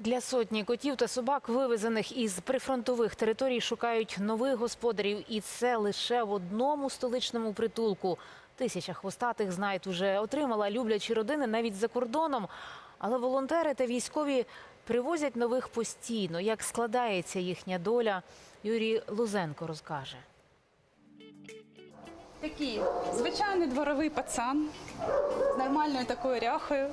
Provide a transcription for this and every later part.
Для сотні котів та собак, вивезених із прифронтових територій, шукають нових господарів, і це лише в одному столичному притулку. Тисяча хвостатих знають уже отримала люблячі родини навіть за кордоном. Але волонтери та військові привозять нових постійно. Як складається їхня доля, Юрій Лузенко розкаже. Такий звичайний дворовий пацан з нормальною такою ряхою.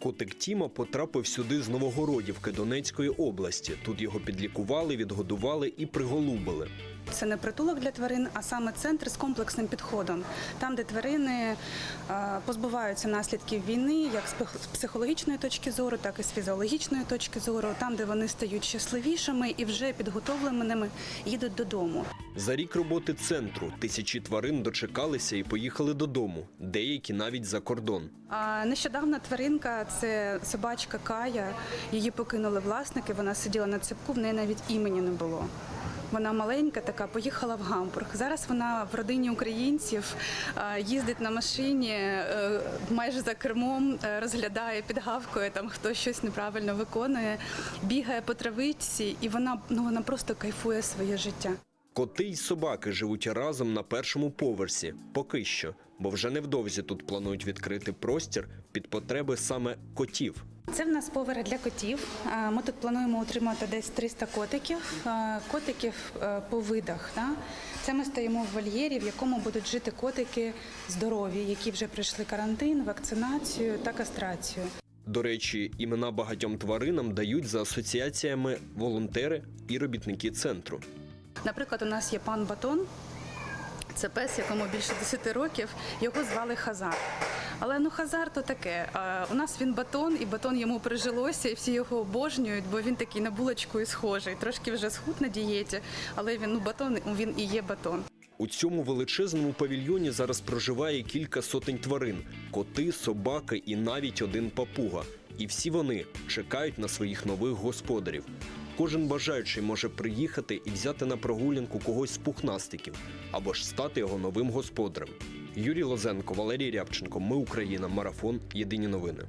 Котик Тіма потрапив сюди з Новогородівки Донецької області. Тут його підлікували, відгодували і приголубили. Це не притулок для тварин, а саме центр з комплексним підходом, там, де тварини е, позбуваються наслідків війни, як з психологічної точки зору, так і з фізіологічної точки зору, там, де вони стають щасливішими і вже підготовленими їдуть додому. За рік роботи центру тисячі тварин дочекалися і поїхали додому, деякі навіть за кордон. А нещодавна тваринка це собачка Кая. Її покинули власники. Вона сиділа на цепку, в неї навіть імені не було. Вона маленька, така поїхала в Гамбург. Зараз вона в родині українців їздить на машині е, майже за кермом, е, розглядає, підгавкує там, хто щось неправильно виконує, бігає по травичці, і вона ну вона просто кайфує своє життя. Коти й собаки живуть разом на першому поверсі, поки що, бо вже невдовзі тут планують відкрити простір під потреби саме котів. Це в нас повери для котів. Ми тут плануємо утримати десь 300 котиків. Котиків е, по видах. Це ми стоїмо в вольєрі, в якому будуть жити котики здорові, які вже пройшли карантин, вакцинацію та кастрацію. До речі, імена багатьом тваринам дають за асоціаціями волонтери і робітники центру. Наприклад, у нас є пан Батон. Це пес, якому більше 10 років. Його звали Хазар. Але ну Хазар то таке. У нас він батон, і батон йому прижилося, і всі його обожнюють, бо він такий на булочку і схожий. Трошки вже схуд на дієті, але він ну батон, він і є батон. У цьому величезному павільйоні зараз проживає кілька сотень тварин: коти, собаки і навіть один папуга. І всі вони чекають на своїх нових господарів. Кожен бажаючий може приїхати і взяти на прогулянку когось з пухнастиків або ж стати його новим господарем. Юрій Лозенко, Валерій Рябченко. Ми Україна. Марафон. Єдині новини.